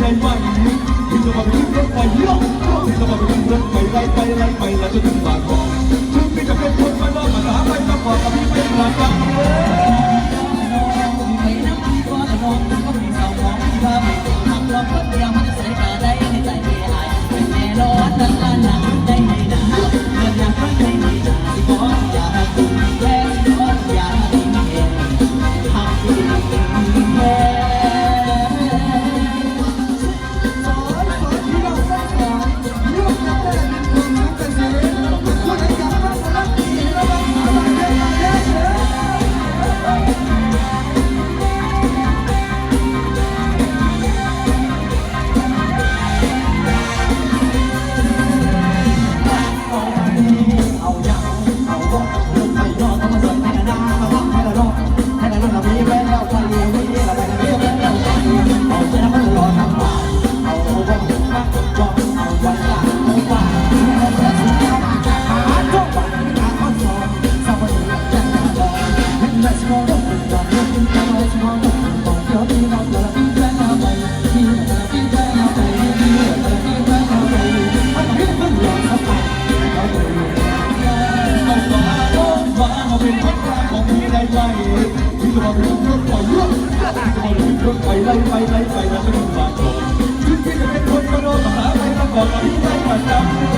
ในวันนี้ที่จะมาเป็รถไฟย่องที่จะมาเป็รถไฟไล่ไปไล่ไปไล้วจนถึงบางกอกถึงที่จะเป็นคนมาลอมาหาไปมาบอกกับพี่เป็นหลักกันเลย Kolları çok baştan.